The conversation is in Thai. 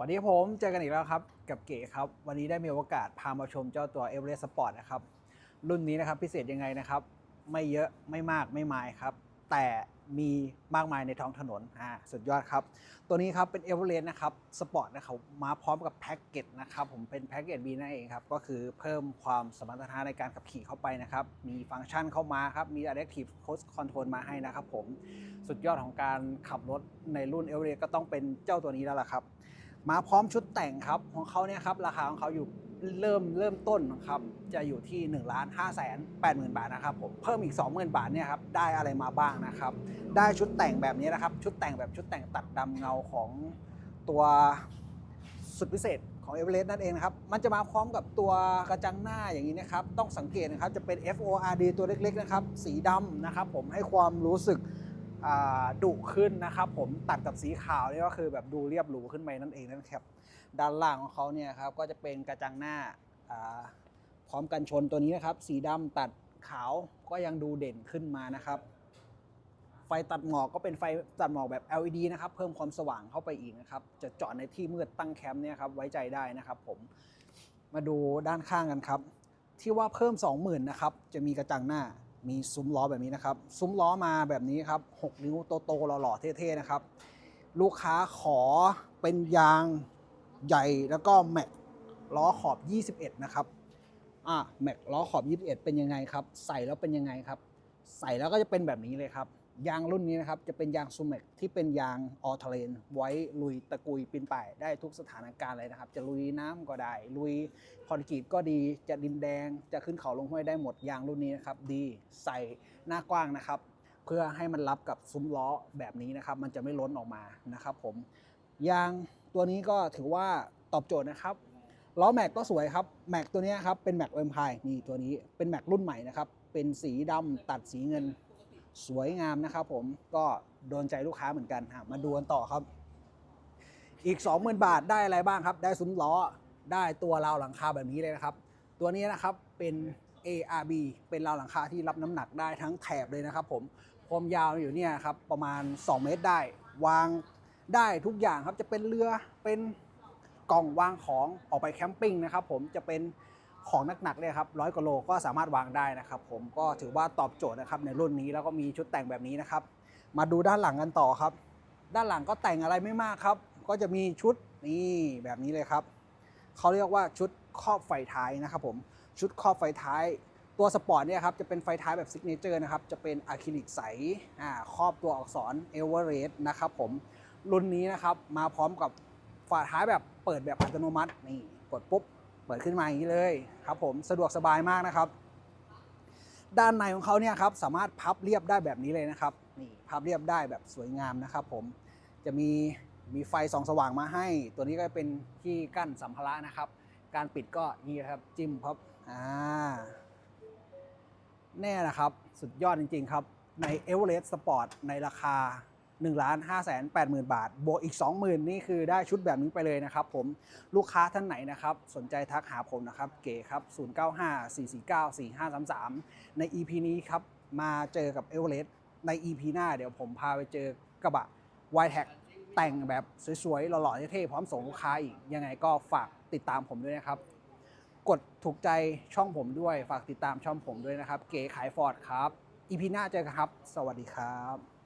วันนี้ผมเจอกันอีกแล้วครับ กับเก๋ครับ วันนี้ได้มีโอกาสพามาชมเจ้าตัว e v e r e s t Sport นะครับ รุ่นนี้นะครับพิเศษยังไงนะครับ ไม่เยอะไม่มากไม่มายครับ แต่มีมากมายในท้องถนนอ่าสุดยอดครับ ตัวนี้ครับเป็น e v e r e s t นะครับสปอร์ตนะครับมาพร้อมกับแพ็กเกจนะครับผมเป็นแพ็กเกจ B นั่นเองครับ ก็คือเพิ่มความสมรรถนะในการขับขี่เข้าไปนะครับ มีฟังก์ชันเข้ามาครับ มี Adaptive Cruise Control มาให้นะครับผมสุดยอดของการขับรถในรุ่น e v e r e s t ก็ต้องเป็นเจ้าตัวนี้แล้วล่ะครับ มาพร้อมชุดแต่งครับของเขาเนี่ยครับราคาของเขาอยู่เริ่มเริ่มต้นครับจะอยู่ที่1นึ่งล้านห้าแสนแปดหมื่นบาทนะครับผมเพิ่มอีก 20,000 บาทเนี่ยครับได้อะไรมาบ้างนะครับ ได้ชุดแต่งแบบนี้นะครับ ชุดแต่งแบบชุดแต่งตัดดำเงาของตัวสุดพิเศษของเอเวอเรสต์นั่นเองนะครับ มันจะมาพร้อมกับตัวกระจังหน้าอย่างนี้นะครับ ต้องสังเกตนะครับ จะเป็น FORD ตัวเล็กๆนะครับ สีดำนะครับผมให้ความรู้สึก ดุขึ้นนะครับผมตัดกับสีขาวนี่ก็คือแบบดูเรียบหรูขึ้นไปนั่นเองนะครับด้านล่างของเขาเนี่ยครับก็จะเป็นกระจังหน้าพร้อมกันชนตัวนี้นะครับ สีดำตัดขาวก็ยังดูเด่นขึ้นมานะครับ ไฟตัดหมอกก็เป็นไฟตัดหมอกแบบ LED นะครับ เพิ่มความสว่างเข้าไปอีกนะครับ จะจอดในที่มืดตั้งแคมป์เนี่ยครับไว้ใจได้นะครับผมมาดูด้านข้างกันครับ ที่ว่าเพิ่ม 20,000นะครับจะมีกระจังหน้า มีซุ้มล้อแบบนี้นะครับ ซุ้มล้อมาแบบนี้ครับ 6 นิ้วโตๆหล่อๆเท่ๆนะครับ ลูกค้าขอเป็นยางใหญ่แล้วก็แม็กล้อขอบ 21 นะครับอะแม็กล้อขอบ 21 เป็นยังไงครับ ใส่แล้วเป็นยังไงครับ ใส่แล้วก็จะเป็นแบบนี้เลยครับ ยางรุ่นนี้นะครับจะเป็นยางซูเมกที่เป็นยางออเทเลนไว้ลุยตะกุยปีนป่ายได้ทุกสถานการณ์เลยนะครับ จะลุยน้ำก็ได้ ลุยคอนกรีตก็ดีจะดินแดง จะขึ้นเขาลงห้วยได้หมดยางรุ่นนี้นะครับดีใส่หน้ากว้างนะครับ เพื่อให้มันรับกับซุ้มล้อแบบนี้นะครับ มันจะไม่ล้นออกมานะครับ ผมยางตัวนี้ก็ถือว่าตอบโจทย์นะครับล้อแม็กก็สวยครับแม็กตัวนี้ครับเป็นแม็กเอ็มพายนี่ตัวนี้เป็นแม็กรุ่นใหม่นะครับเป็นสีดำตัดสีเงิน สวยงามนะครับผมก็โดนใจลูกค้าเหมือนกันมาดูกันต่อครับ อีก 20,000 บาทได้อะไรบ้างครับ ได้ซุ้มล้อได้ตัวราวหลังคาแบบนี้เลยนะครับ ตัวนี้นะครับเป็น ARB เป็นราวหลังคาที่รับน้ำหนักได้ทั้งแถบเลยนะครับ ผมความยาวอยู่เนี่ยครับประมาณ 2 เมตรได้ วางได้ทุกอย่างครับจะเป็นเรือเป็นกล่องวางของออกไปแคมปิ้งนะครับ ผมจะเป็น ของหนักๆเลยครับร้อยกว่าโลก็สามารถวางได้นะครับผมก็ถือว่าตอบโจทย์นะครับในรุ่นนี้แล้วก็มีชุดแต่งแบบนี้นะครับ มาดูด้านหลังกันต่อครับ ด้านหลังก็แต่งอะไรไม่มากครับ ก็จะมีชุดนี่แบบนี้เลยครับเขาเรียกว่าชุดครอบไฟท้ายนะครับผมชุดครอบไฟท้ายตัวสปอร์ตเนี่ยครับจะเป็นไฟท้ายแบบซิกเนเจอร์นะครับจะเป็นอะคริลิกใสอ่าครอบตัวอักษรเอเวอเรสต์นะครับผมรุ่นนี้นะครับมาพร้อมกับฝาท้ายแบบเปิดแบบอัตโนมัตินี่กดปุ๊บ เปิดขึ้นมาอย่างนี้เลยครับผมสะดวกสบายมากนะครับ ด้านในของเขาเนี่ยครับสามารถพับเรียบได้แบบนี้เลยนะครับนี่พับเรียบได้แบบสวยงามนะครับ ผมจะมีมีไฟส่องสว่างมาให้ ตัวนี้ก็เป็นที่กั้นสัมภาระนะครับ การปิดก็นี่ครับจิ้มพับอ่าแน่นะครับ สุดยอดจริง ๆ ครับ ใน e v e r e s t Sport ในราคา 1 5 8 0 0 0 0 บาท บวกอีก 20,000 นี่คือได้ชุดแบบนี้ไปเลยนะครับผมลูกค้าท่านไหนนะครับ สนใจทักหาผมนะครับ เก๋ครับ 0954494533 ใน EP นี้ครับ มาเจอกับ e v e r e s t ใน EP หน้าเดี๋ยวผมพาไปเจอกระบะ y t e c แต่งแบบสวยๆหล่อๆเท่ๆพร้อมส่งลูกค้าอีก ยังไงก็ฝากติดตามผมด้วยนะครับ กดถูกใจช่องผมด้วย ฝากติดตามช่องผมด้วยนะครับ เก๋ขายฟอร์ดครับ EP หน้าเจอกันครับ สวัสดีครับ